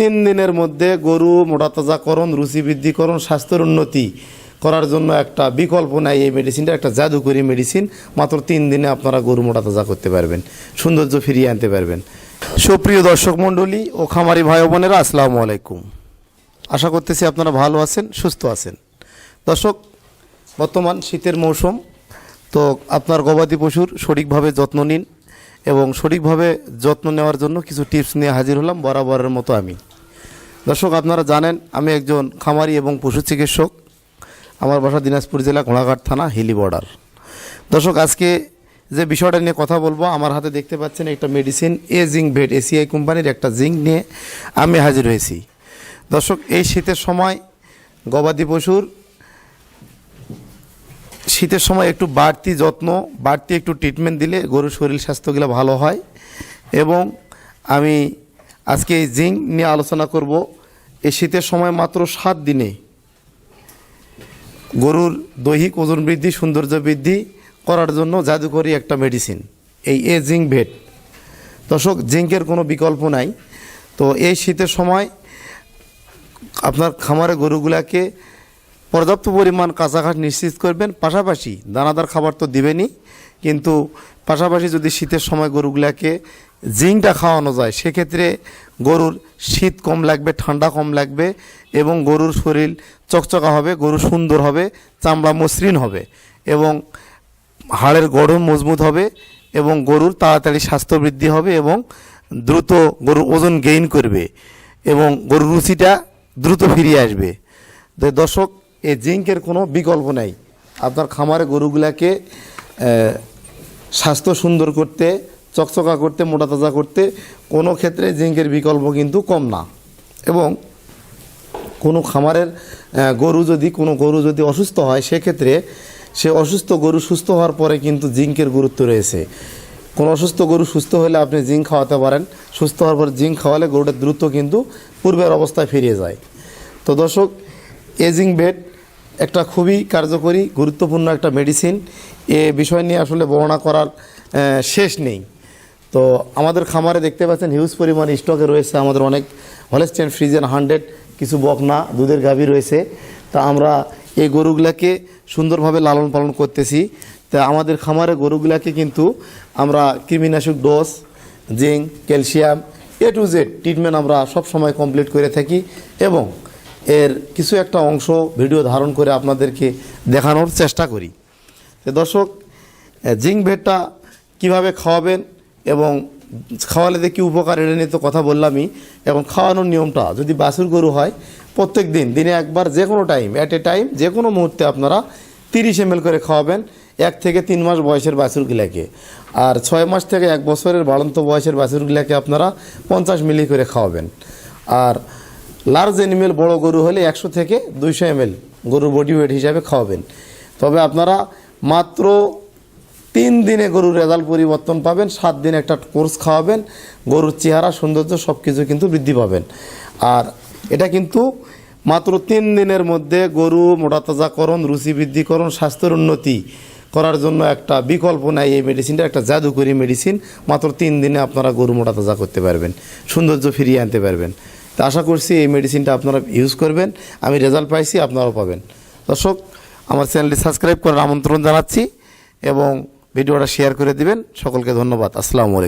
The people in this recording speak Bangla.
তিন দিনের মধ্যে গরু মোটাতাজাকরণ রুচি বৃদ্ধিকরণ স্বাস্থ্যের উন্নতি করার জন্য একটা বিকল্প নাই এই মেডিসিনটা একটা জাদুকরি মেডিসিন মাত্র তিন দিনে আপনারা গরু মোটাতাজা করতে পারবেন, সৌন্দর্য ফিরিয়ে আনতে পারবেন। সুপ্রিয় দর্শক মণ্ডলী ও খামারি ভাই বোনেরা, আসসালামু আলাইকুম। আশা করতেছি আপনারা ভালো আছেন, সুস্থ আছেন। দর্শক, বর্তমান শীতের মৌসুম, তো আপনার গবাদি পশুর সঠিকভাবে যত্ন নিন এবং সঠিকভাবে যত্ন নেওয়ার জন্য কিছু টিপস নিয়ে হাজির হলাম বরাবরের মতো আমি। দর্শক, আপনারা জানেন, আমি একজন খামারি এবং পশু চিকিৎসক। আমার বাসা দিনাজপুর জেলা ঘোড়াঘাট থানা, হিলি বর্ডার। দর্শক, আজকে যে বিষয়টা নিয়ে কথা বলব, আমার হাতে দেখতে পাচ্ছেন একটা medicine A zinc vet ACI কোম্পানির একটা জিঙ্ক নিয়ে আমি হাজির হয়েছি। দর্শক, এই শীতের সময় গবাদি পশুর শীতের সময় একটু বাড়তি যত্ন, বাড়তি একটু ট্রিটমেন্ট দিলে গরুর শরীর স্বাস্থ্যগুলো ভালো হয়। এবং আমি আজকে এই জিঙ্ক নিয়ে আলোচনা করব। এই শীতের সময় মাত্র সাত দিনে গরুর দৈহিক ওজন বৃদ্ধি, সৌন্দর্য বৃদ্ধি করার জন্য জাদুকরি একটা মেডিসিন এই এ জিঙ্ক ভেট দর্শক জিঙ্কের কোনো বিকল্প নাই। তো এই শীতের সময় আপনার খামারে গরুগুলাকে পর্যাপ্ত পরিমাণ কাঁচা ঘাস নিশ্চিত করবেন। পাশাপাশি দানাদার খাবার তো দিবেনই, কিন্তু পাশাপাশি যদি শীতের সময় গরুগুলাকে জিঙ্কটা খাওয়ানো যায়, সেক্ষেত্রে গরুর শীত কম লাগবে, ঠান্ডা কম লাগবে এবং গরুর শরীর চকচকা হবে, গরু সুন্দর হবে, চামড়া মসৃণ হবে এবং হাড়ের গড়ন মজবুত হবে এবং গরুর তাড়াতাড়ি স্বাস্থ্য বৃদ্ধি হবে এবং দ্রুত গরুর ওজন গেইন করবে এবং গরুর রুচিটা দ্রুত ফিরিয়ে আসবে। দর্শক এই জিঙ্কের কোনো বিকল্প নাই। আপনার খামারে গরুগুলাকে স্বাস্থ্য সুন্দর করতে, চকচকা করতে, মোটা তাজা করতে কোনো ক্ষেত্রে জিঙ্কের বিকল্প কিন্তু কম না। এবং কোনো খামারের গরু যদি, কোনো গরু যদি অসুস্থ হয়, সেক্ষেত্রে সে অসুস্থ গরু সুস্থ হওয়ার পরে কিন্তু জিঙ্কের গুরুত্ব রয়েছে। কোনো অসুস্থ গরু সুস্থ হলে আপনি জিঙ্ক খাওয়াতে পারেন। সুস্থ হওয়ার পর জিঙ্ক খাওয়ালে গরুটা দ্রুত কিন্তু পূর্বের অবস্থায় ফিরিয়ে যায়। তো দর্শক এজিং বেড একটা খুবই কার্যকরী, গুরুত্বপূর্ণ একটা মেডিসিন এ বিষয় নিয়ে আসলে বর্ণনা করার শেষ নেই। তো আমাদের খামারে দেখতে পাচ্ছেন হিউজ পরিমাণ স্টকে রয়েছে আমাদের অনেক হলেস্টেন ফ্রিজেন হান্ড্রেড কিছু বকনা, দুধের গাভী রয়েছে। তা আমরা এই গরুগুলাকে সুন্দরভাবে লালন পালন করতেছি। তা আমাদের খামারে গরুগুলাকে কিন্তু আমরা কৃমিনাশক dose, zinc, calcium A to Z treatment আমরা সব সময় কমপ্লিট করে থাকি। এবং এর কিছু একটা অংশ ভিডিও ধারণ করে আপনাদেরকে দেখানোর চেষ্টা করি। দর্শক জিঙ্ক ভেটটা কীভাবে খাওয়াবেন এবং খাওয়ালে কী উপকার এটা নিয়ে তো কথা বললামই, এবং খাওয়ানোর নিয়মটা, যদি বাছুর গরু হয়, প্রত্যেক দিন, দিনে একবার যে কোনো টাইম অ্যাট এ টাইম যে কোনো মুহূর্তে আপনারা তিরিশ এম করে খাওয়াবেন, এক থেকে তিন মাস বয়সের বাছুরগুলাকে। আর ছয় মাস থেকে এক বছরের বাড়ন্ত বয়সের বাছুরগুলাকে আপনারা পঞ্চাশ মিলি করে খাওয়াবেন। আর লার্জ অ্যানিমেল বড় গরু হলে একশো থেকে দুইশো এম গরুর বডি ওয়েট হিসাবে খাওয়াবেন। তবে আপনারা মাত্র তিন দিনে গরুর রেজাল্ট পরিবর্তন পাবেন, সাত দিন একটা কোর্স খাওয়াবেন, গরুর চেহারা, সৌন্দর্য সব কিছু কিন্তু বৃদ্ধি পাবেন। আর এটা কিন্তু মাত্র তিন দিনের মধ্যে গরু মোটাতাজাকরণ, রুচি বৃদ্ধিকরণ, স্বাস্থ্যের উন্নতি করার জন্য একটা বিকল্প নাই এই মেডিসিনটা একটা জাদুকরি মেডিসিন মাত্র তিন দিনে আপনারা গরু মোটাতাজা করতে পারবেন, সৌন্দর্য ফিরিয়ে আনতে পারবেন। তো আশা করছি এই মেডিসিনটা আপনারা ইউজ করবেন। আমি রেজাল্ট পাইছি, আপনারাও পাবেন। দর্শক, আমার চ্যানেলটি সাবস্ক্রাইব করার আমন্ত্রণ জানাচ্ছি এবং ভিডিওটা শেয়ার করে দিবেন। সকলকে ধন্যবাদ। আসসালামু আলাইকুম।